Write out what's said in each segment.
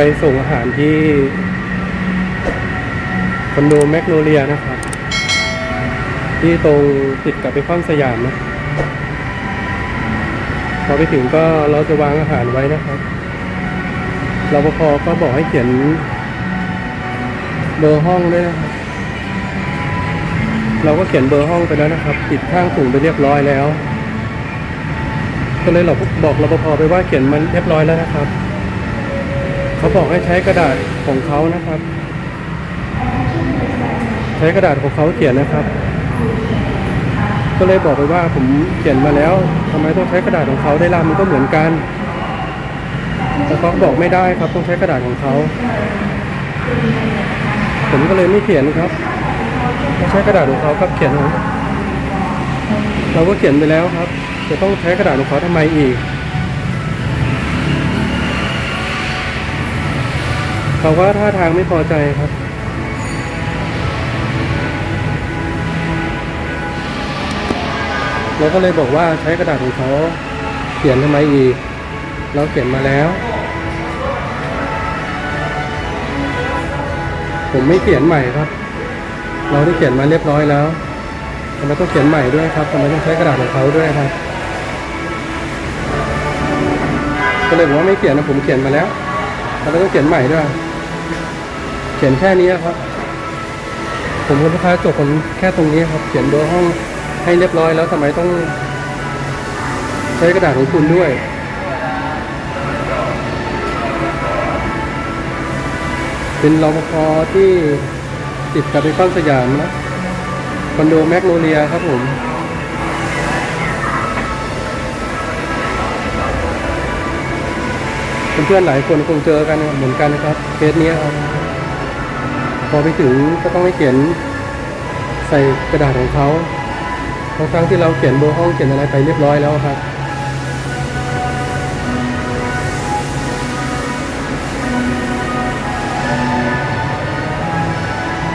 ไปส่งอาหารที่คอนโดแมกโนเลียนะครับ ที่ตรงติดกับไปคอนสยามนะพอไปถึงก็เราจะวางอาหารไว้นะครับรปภก็บอกให้เขียนเบอร์ห้องด้วยนะครับเราก็เขียนเบอร์ห้องไปแล้วนะครับ ติดข้างถุงไปเรียบร้อยแล้ว ก็เลยเราบอกรปภไปว่าเขียนมันเรียบร้อยแล้วนะครับ เขาบอกให้ใช้กระดาษของเขานะครับ ใช้กระดาษของเขาเขียนนะครับ ก็เลยบอกไปว่าผมเขียนมาแล้วทำไมต้องใช้กระดาษของเขาได้ล่ะมันก็เหมือนกันแต่เขาบอกไม่ได้ครับต้องใช้กระดาษของเขาผมก็เลยไม่เขียนครับใช้กระดาษของเขาครับเขียนเราก็เขียนไปแล้วครับ จะต้องใช้กระดาษของเขาทำไมอีก เขาว่าท่าทางไม่พอใจครับเราก็เลยบอกว่าใช้กระดาษของเขาเขียนทำไมอีก เราเขียนมาแล้ว ผมไม่เขียนใหม่ครับ เราได้เขียนมาเรียบร้อยแล้วทำไมต้องเขียนใหม่ด้วยครับทำไมต้องใช้กระดาษของเขาด้วยครับ ก็เลยบอกว่าไม่เขียนนะผมเขียนมาแล้วทำไมต้องเขียนใหม่ด้วย เขียนแค่นี้ครับ ผมกับลูกค้าจบผมแค่ตรงนี้ครับ เขียนเบอร์ห้องให้เรียบร้อยแล้วทำไมต้อง ใช้กระดาษของคุณด้วยเป็นรปภที่ติดกับไอคอนสยามนะคอนโดแมกโนเลียครับผมเพื่อนๆหลายคนคงเจอกันเหมือนกันนะครับเคสนี้ครับ พอไปถึงก็ต้องให้เขียนใส่กระดาษของเขาทั้งครั้งที่เราเขียนเบอร์ห้องเขียนอะไรไปเรียบร้อยแล้วครับ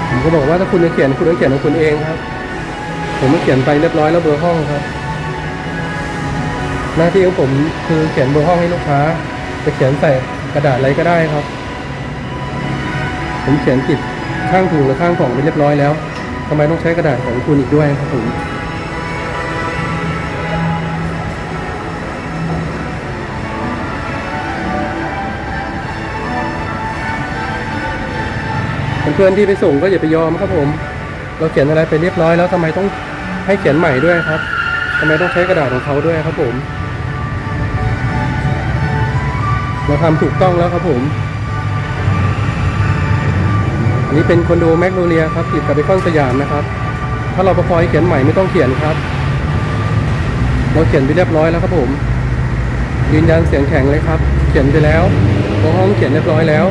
ผมก็บอกว่าถ้าคุณจะเขียนคุณต้องเขียนของคุณเองครับ ผมเขียนไปเรียบร้อยแล้วเบอร์ห้องครับ หน้าที่ของผมคือเขียนเบอร์ห้องให้ลูกค้าจะเขียนใส่กระดาษอะไรก็ได้ครับ ผมเขียนติด ข้างถุงหรือข้างกล่องไปเรียบร้อยแล้วทำไมต้องใช้กระดาษของคุณอีกด้วยครับผมเพื่อนที่ไปส่งก็อย่าไปยอมครับผม เราเขียนอะไรไปเรียบร้อยแล้วทำไมต้องให้เขียนใหม่ด้วยครับทำไมต้องใช้กระดาษของเขาด้วยครับผม เราทำถูกต้องแล้วครับผม นี้เป็นคอนโดแมกโนเลียครับติดกับไอคอนสยามนะครับ ถ้าเราประคอยเขียนใหม่ไม่ต้องเขียนครับ เราเขียนไปเรียบร้อยแล้วครับผมยืนยันเสียงแข็งเลยครับ เขียนไปแล้วห้องเขียนเรียบร้อยแล้ว